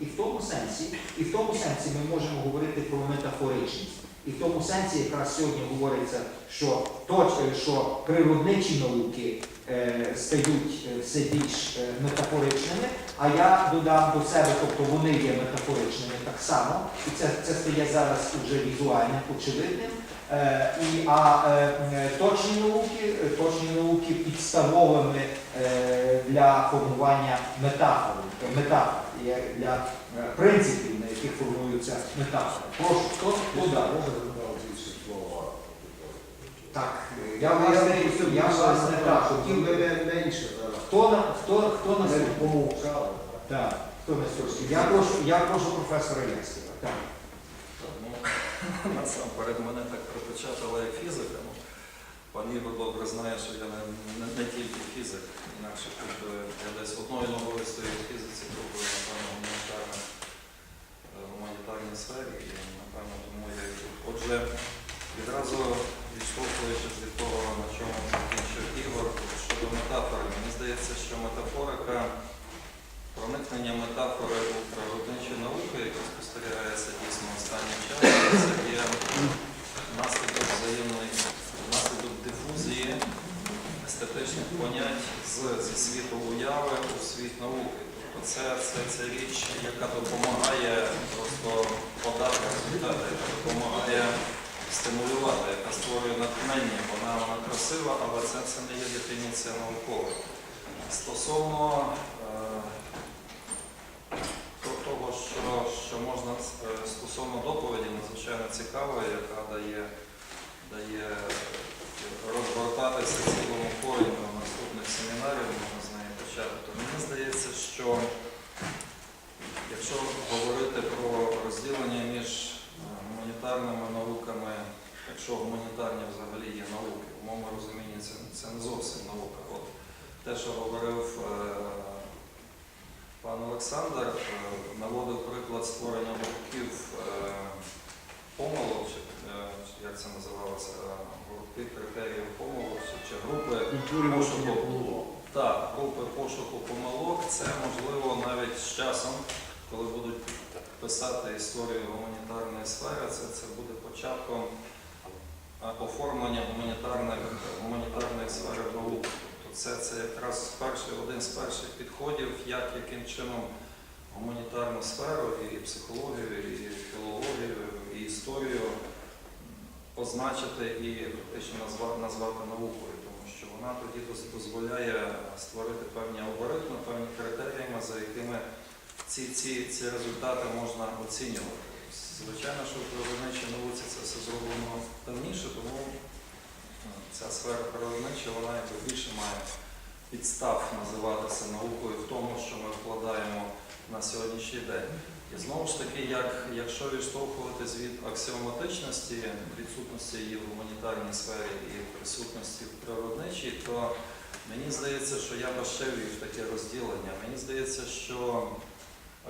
І в тому сенсі, і в тому сенсі ми можемо говорити про метафоричність. І в тому сенсі якраз сьогодні говориться, що точ, що природничі науки е, стають е, все більш е, метафоричними, а я додам до себе, тобто вони є метафоричними так само, і це, це стає зараз уже візуально очевидним. Е, і, а е, е, точні науки, точні науки підставовими е, для формування метафор, е, метафор, для е, принципів, на яких формуються метафори. Прошу, хто більше слова? Так, е, я власне, я власне так, хотів би, менше хто на хто, хто на помовчали. Так, хто на сьогодні? Я прошу, я прошу професора Янського. Так. Ну, насамперед мене так припечатала як фізика. Пан Ігор добре знає, що я не, не, не тільки фізик, інакше тут я десь одною ногою стою в фізиці, другою, напевно, в е, гуманітарній сфері, і напевно тому я. Отже, відразу відштовхуючись від того, на чому закінчив Ігор, щодо метафори, мені здається, що метафорика Проникнення метафори у природничі науки, яке спостерігається дійсно останнім часом, це є наслідок взаємної, наслідок дифузії естетичних понять з, зі світу уяви у світ науки. Тобто це, це, це річ, яка допомагає просто подати результати, яка допомагає стимулювати, яка створює натхнення. Вона, вона красива, але це, це не є дефініція наукова. Стосовно е, того, що, що можна е, стосовно доповіді, надзвичайно цікавої, яка дає, дає розгортатися цілому корінню наступних семінарів, можна з почати, то мені здається, що якщо говорити про розділення між е, гуманітарними науками, якщо гуманітарні взагалі є науки, в моєму розумінні це, це не зовсім наука. От те, що говорив е, Пан Олександр е, наводив приклад створення гуртків е, помилок, чи е, як це називалося, гуртки критеріїв помилок, чи, групи пошуку. Так, групи пошуку помилок. Це можливо навіть з часом, коли будуть писати історію гуманітарної сфери, це, це буде початком оформлення гуманітарних, гуманітарної сфери в науку. Тобто це, це якраз перший, один з перших підходів, як яким чином гуманітарну сферу і психологію, і філологію, і історію позначити і фактично назвати, назвати наукою, вона тоді дозволяє створити певні алгоритми, певні критеріями, за якими ці, ці, ці результати можна оцінювати. Звичайно, що в природничій науці це все зроблено давніше, тому ця сфера природнича, вона якби більше має підстав називатися наукою в тому, що ми вкладаємо на сьогоднішній день. І знову ж таки, як, якщо відштовхуватись від аксіоматичності, відсутності її в гуманітарній сфері і присутності в природничій, то мені здається, що я ще ввів таке розділення. Мені здається, що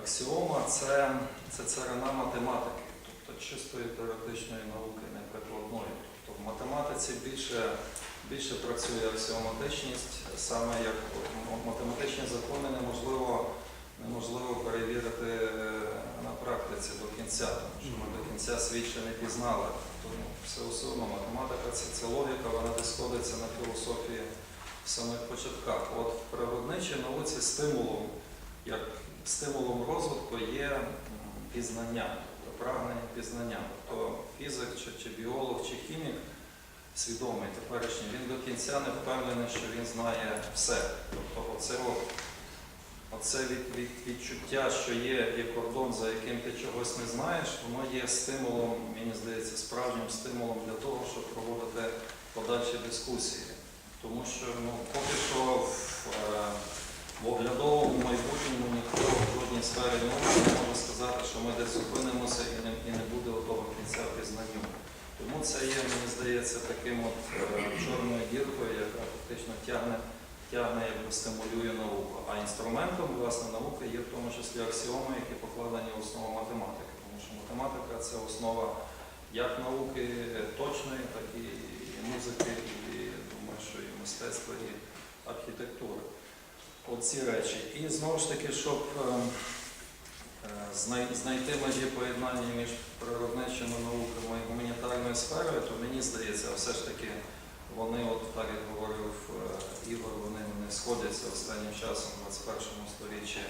аксіома це, це царина математики, тобто чистої теоретичної науки, не прикладної. Тобто в математиці більше, більше працює аксіоматичність, саме як математичні закони неможливо, неможливо перевірити е, на практиці до кінця, тому що ми до кінця ще не пізнали. Все особливо математика це, це логіка, вона десь сходиться на філософії в самих початках. От в природничій науці стимулом, як стимулом розвитку є пізнання, тобто прагнення пізнання. Тобто фізик чи, чи біолог, чи хімік свідомий теперішній, він до кінця не впевнений, що він знає все. Тобто оце, от, оце від, від, відчуття, що є, є кордон, за яким ти чогось не знаєш, воно є стимулом, мені здається, справжнім стимулом для того, щоб проводити подальші дискусії. Тому що ну, поки що в, е, в оглядовому майбутньому ніхто в жодній сфері науки не може сказати, що ми десь зупинимося і не, і не буде того кінця пізнанню. Тому це є, мені здається, таким от е, чорною діркою, яка фактично тягне, тягне якби стимулює науку. А інструментом власне науки є в тому числі аксіоми, які покладені в основу математики. Тому що математика це основа як науки точної, так і музики, і думаю, що і мистецтва, і архітектури. Оці речі. І знову ж таки, щоб е, е, знайти межі поєднання між природничими науками і гуманітарною сферою, то мені здається, все ж таки вони, от так як говорив е, Ігор, вони не сходяться останнім часом в 21 сторіччі.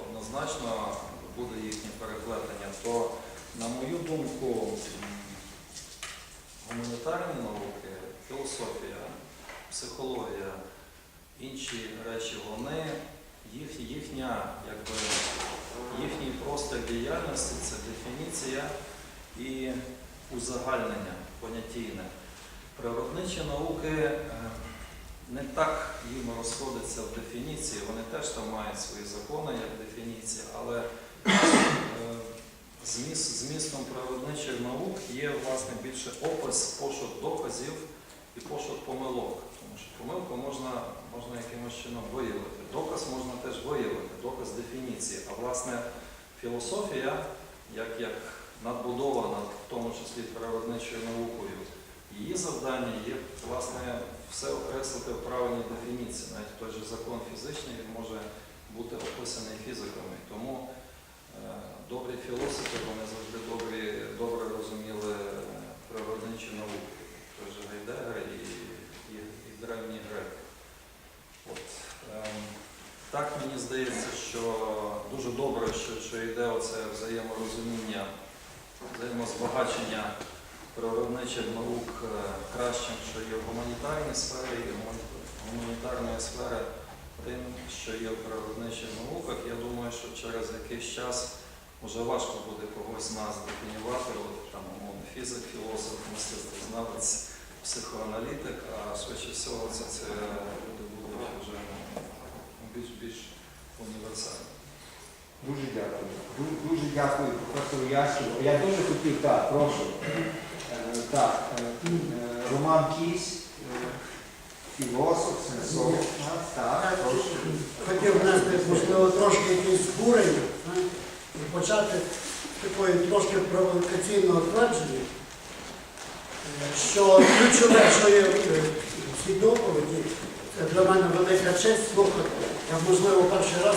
Однозначно буде їхнє переплетення. То, на мою думку, гуманітарні науки, філософія, психологія, інші речі, вони, їх, їхня, якби, їхній простір діяльності це дефініція і узагальнення понятійне. Природничі науки е, не так їм розходяться в дефініції, вони теж там мають свої закони як дефініції, але е, зміст, змістом природничих наук є власне більше опис, пошук доказів і пошук помилок. Тому що помилку можна, можна якимось чином виявити. Доказ можна теж виявити, доказ дефініції. А власне філософія, як, як надбудована, в тому числі природничою наукою, її завдання є власне все окреслити в правильній дефініції. Навіть той же закон фізичний він може бути описаний фізиками. Тому е, добрі філософи вони завжди добрі, добре розуміли е, природничі науки. Той же Гайдегер і, і, і древні греки. От, ем, так мені здається, що дуже добре, що, що йде оце взаєморозуміння, взаємозбагачення природничих наук е, кращим, що є в гуманітарній сфері, і гумані- гуманітарної сфери тим, що є в природничих науках. Я думаю, що через якийсь час вже важко буде когось з нас дефінювати, от, там, умовно, фізик, філософ, мистецтвознавець, психоаналітик, а швидше всього це, це люди будуть вже більш більш універсальні. Дуже дякую. Дуже дякую професору Яску. Я дуже хотів, так, прошу. Е, Так, е, е, Роман Кісь, філософ, сенсолог. Хотів внести, можливо, трошки якісь збурення і почати такої трошки провокаційного твердження, що ключове, що є в цій доповіді, це для мене велика честь слухати. Я, можливо, перший раз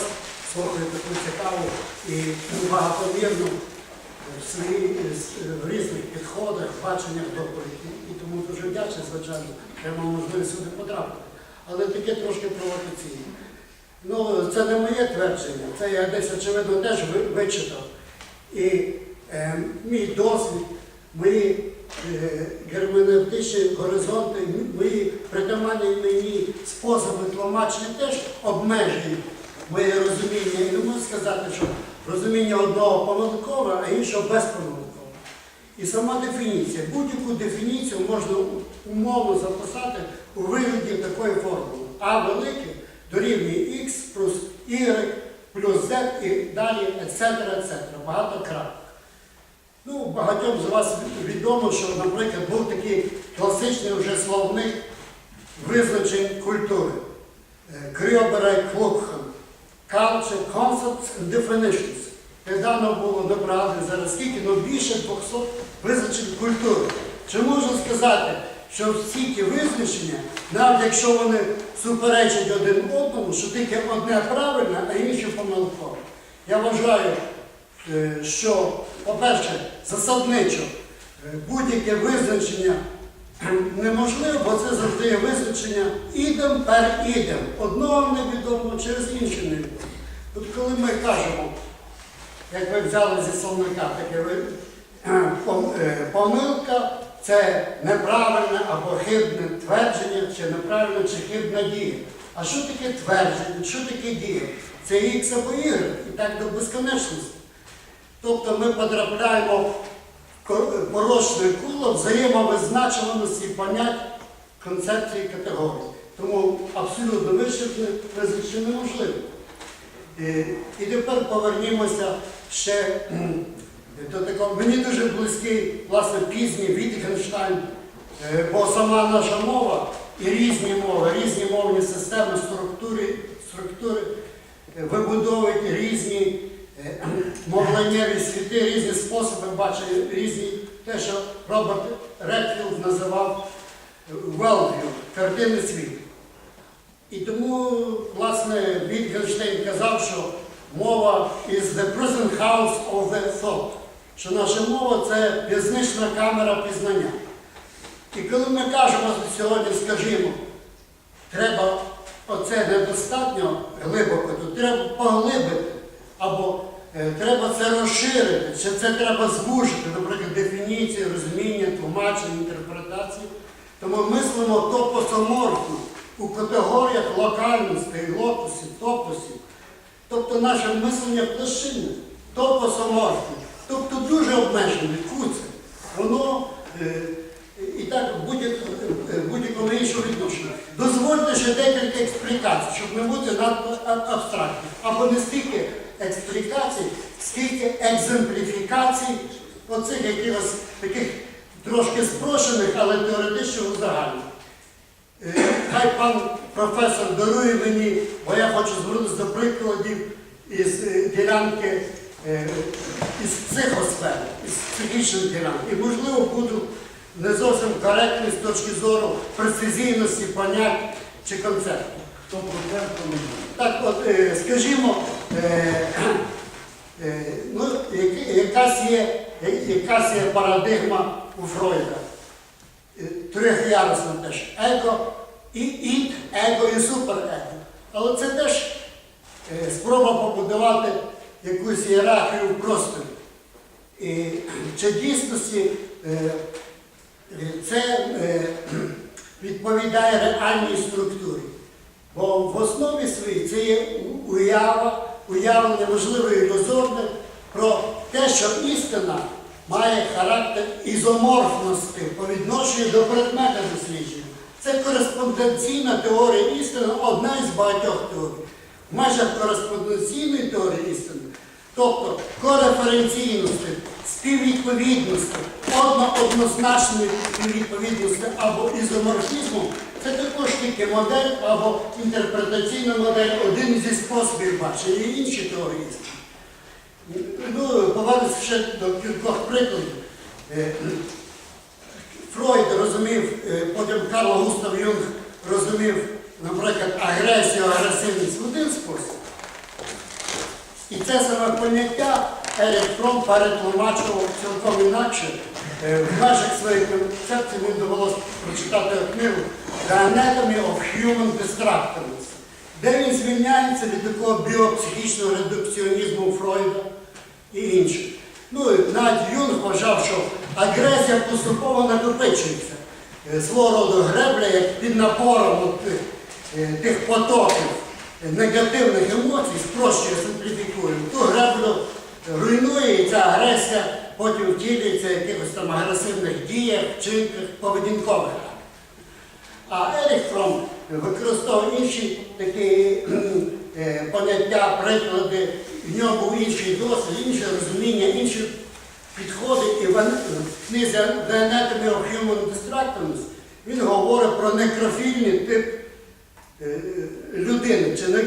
слухаю таку цікаву і багатомірну в свої- е, в різних підходах, баченнях доповіді. І тому дуже вдячний, звичайно, що я мав можливість сюди потрапити. Але таке трошки провокаційне. Ну, це не моє твердження, це я десь, очевидно, теж вичитав. І е, мій досвід, мої е, герменевтичні горизонти, мої притаманні мені способи тлумачення теж обмежують моє розуміння. І не можу сказати, що розуміння одного помилкове, а іншого безпомилкове. І сама дефініція. Будь-яку дефініцію можна умовно записати у вигляді такої формули. А велике дорівнює х плюс y плюс z і далі, etc., etc. Багато крапок. Ну, багатьом з вас відомо, що, наприклад, був такий класичний вже словник визначень культури. Е, Кріоберай Клукхан. Culture, Concepts and Definitions. Недавно було набрали зараз скільки, ну більше 200 визначень культури. Чи можу сказати, що всі ті визначення, навіть якщо вони суперечать один одному, що тільки одне правильне, а інше помилкове. Я вважаю, е, що, по-перше, засадничо е, будь-яке визначення неможливо, бо це завжди є визначення ідем пер ідем. Одного невідомо через інше невідомо. От коли ми кажемо, як ви взяли зі словника, таке е, пом- помилка це неправильне або хибне твердження, чи неправильна, чи хибна дія. А що таке твердження, що таке дія? Це ікс або y, і так до безконечності. Тобто ми потрапляємо порочне коло взаємовизначуваності понять концепції категорії. Тому абсолютно вичерпне визначення неможливо. Е, І тепер повернімося ще до такого. Мені дуже близький, власне, пізній Вітгенштайн, е, бо сама наша мова і різні мови, різні мовні системи, структури, структури е, вибудовують різні мовленнєві світи, різні способи бачення, різні те, що Роберт Редфілд називав Велв'ю, картини світу. І тому, власне, Вітгенштейн казав, що мова is the prison house of the thought, що наша мова це в'язнична камера пізнання. І коли ми кажемо сьогодні, скажімо, треба оце недостатньо глибоко, то треба поглибити, або треба це розширити, чи це треба звужити, наприклад, дефініції, розуміння, тлумачення, інтерпретації. Тому мислимо топосоморфно у категоріях локальностей, локусів, топосів. Тобто наше мислення площинне, топосоморфне, тобто дуже обмежене, куце. Воно е, і так в будь- е, будь-якому іншому відношенні. Дозвольте ще декілька експлікацій, щоб не бути надто абстрактним. Або не стільки експлікацій, скільки екземпліфікацій оцих якихось таких трошки спрощених, але теоретично узагальнених. Е, Хай пан професор дарує мені, бо я хочу звернутися до прикладів із е, ділянки е, із психосфери, із психічної ділянки. І можливо буду не зовсім коректний з точки зору прецизійності понять чи концепту. Так от, скажімо, ну, якась, є, якась є парадигма у Фройда. Е, Трьохярусна теж. Его, і іт, его і суперего. Але це теж е, спроба побудувати якусь ієрархію в просторі. І чи дійсності е, е, це е, відповідає реальній структурі? Бо в основі своїй це є уява, уявлення можливе і ілюзорне про те, що істина має характер ізоморфності по відношенню до предмета дослідження. Це кореспонденційна теорія істини, одна із багатьох теорій. В межах кореспонденційної теорії істини, тобто кореференційності, співвідповідності, одно-однозначної співвідповідності або ізоморфізму, це також тільки модель або інтерпретаційна модель, один зі способів бачення, є інші теорії. Ну, повернуся ще до кількох прикладів. Е, Фройд розумів, е, потім Карл Густав Юнг розумів, наприклад, агресію, агресивність в один спосіб. І це саме поняття Ерік Фром перетлумачував цілком інакше. Е, В межах своєї концепції мені довелося прочитати книгу The Anatomy of Human Destructiveness, де він звільняється від такого біопсихічного редукціонізму Фройда і інших. Ну, навіть Юнг вважав, що агресія поступово накопичується. Е, Свого роду гребля, як під напором тих, е, тих потоків негативних емоцій, спрощує, симпліфікує. Ту греблю руйнує і ця агресія потім втілюється в якихось там агресивних діях, вчинках, поведінкових. А Ерік Фром використовував інші такі е, поняття, приклади, в нього був інший досвід, інше розуміння, інші підходи. І в книзі The Anatomy of Human Destructiveness він говорить про некрофільний тип е, людини, чи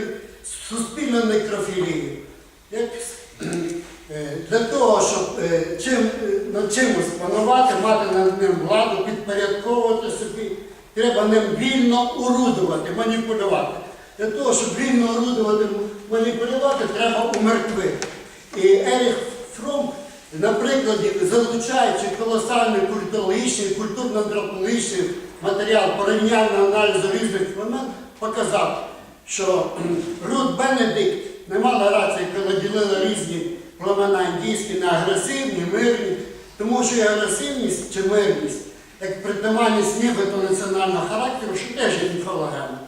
суспільну некрофілію. Для того, щоб е, чим, е, над чимось панувати, мати над ним владу, підпорядковувати собі, треба ним вільно орудувати, маніпулювати. Для того, щоб вільно орудувати, маніпулювати, треба умертвити. І Еріх Фром, на прикладі, залучаючи колосальний культурологічний, культурно-антропологічний матеріал порівняльного аналізу різних племен, показав, що Рут Бенедикт не мала рації, коли ділила різні індійські на агресивні, мирні, тому що і агресивність чи мирність, як притаманність нібито національного характеру, що теж є міфологема,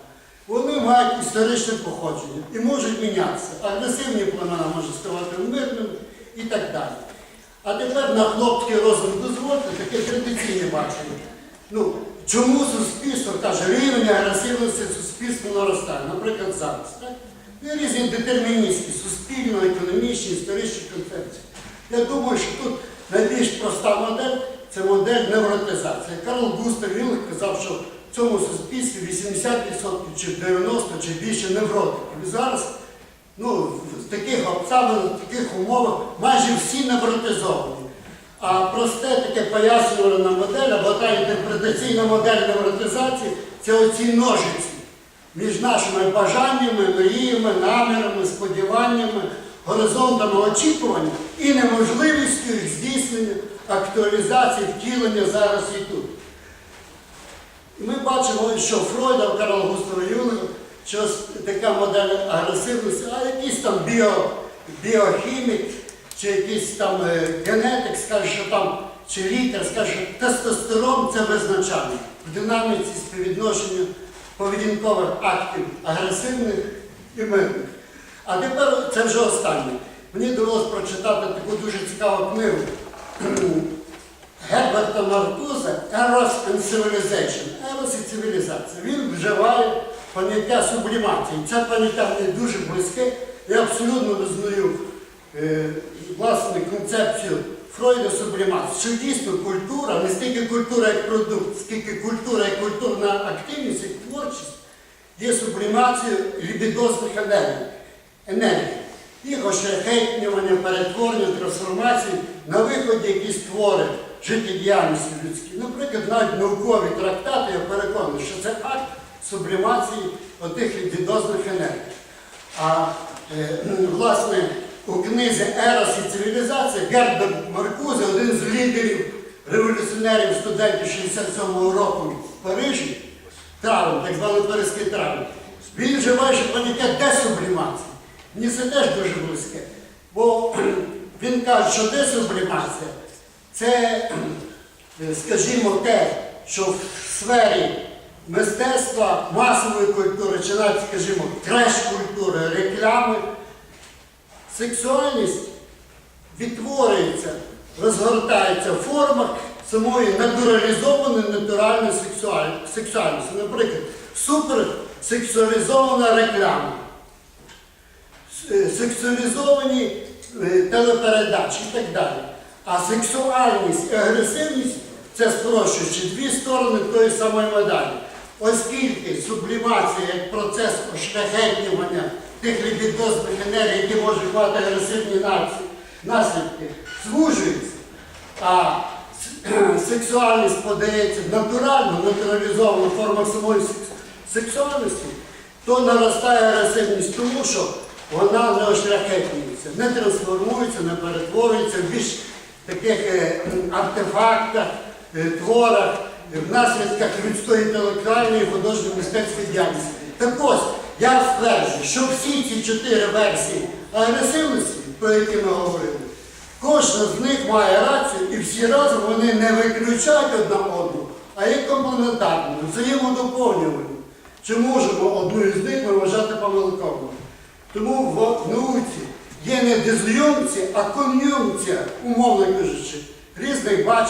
вони мають історичне походження і можуть мінятися. Агресивні племена можуть ставати мирними і так далі. А тепер на хлопський розум дозвольте таке традиційне бачення. Ну, чому суспільство каже, рівень агресивності суспільства наростає, наприклад, зараз. Так? Є різні детерміністські, суспільно-економічні, історичні концепції. Я думаю, що тут найбільш проста модель це модель невротизації. Карл Густав Юнг казав, що в цьому суспільстві 80% чи 90% чи більше невротиків. І зараз ну, в таких обставинах, в таких умовах майже всі невротизовані. А просте таке пояснювальна модель або та інтерпретаційна модель невротизації це оці ножиці. Між нашими бажаннями, мріями, намірами, сподіваннями, горизонтами очікування і неможливістю їх здійснення, актуалізації, втілення зараз і тут. І ми бачимо, що Фройда, Карл Густава Юнга, що така модель агресивності, а якийсь там біо, біохімік, чи якийсь там е, генетик скаже, що там, чи лікар скаже, що тестостерон це визначальний в динаміці співвідношення поведінкових актів агресивних і мирних. А тепер це вже останнє. Мені довелося прочитати таку дуже цікаву книгу Герберта Маркуза Eros and Civilization. Ерос і цивілізація. Він вживає поняття сублімації. Це поняття мені дуже близьке. Я абсолютно визнаю е, власне концепцію Фройда сублімації, що дійсно культура, не стільки культура як продукт, скільки культура як культурна активність, як творчість, є сублімацією лібідозних енергій. енергій. Їх ошляхетнювання, перетворення, трансформації на виході якісь твори життєдіяльності людській. Наприклад, навіть наукові трактати, я переконаний, що це акт сублімації отих лібідозних енергій. А е, власне у книзі Ерос і цивілізація Герберт Маркузе, один з лідерів революціонерів студентів 67-го року в Парижі, травм, так званий Паризький травм, він вживає ще поняття десублімації. Мені це теж дуже близьке. Бо він каже, що десублімація це, е, скажімо, те, що в сфері мистецтва, масової культури, чи навіть, скажімо, треш-культури, реклами, сексуальність відтворюється, розгортається в формах самої натуралізованої натуральної сексуальності. Наприклад, суперсексуалізована реклама, е, сексуалізовані е, телепередачі і так далі. А сексуальність і агресивність це спрощуючи дві сторони тої самої медалі. Оскільки сублімація як процес ошляхетнювання тих лібідозних енергій, які можуть мати агресивні наслідки, звужується, а сексуальність подається натурально, натуралізована в формах самої сексуальності, то наростає агресивність тому, що вона не ошляхетнюється, не трансформується, не перетворюється в більш таких е, артефактах, е, творах, в наслідках людської інтелектуальної і художньої мистецької діяльності. Так ось, я стверджую, що всі ці чотири версії агресивності, про які ми говорили, кожна з них має рацію, і всі разом вони не виключають одна одну, а є комплементарними, взаємодоповнювані. Чи можемо одну із них ми вважати помилковою? Тому в науці є не дизйункція, а кон'юнкція, умовно кажучи, різних бачень.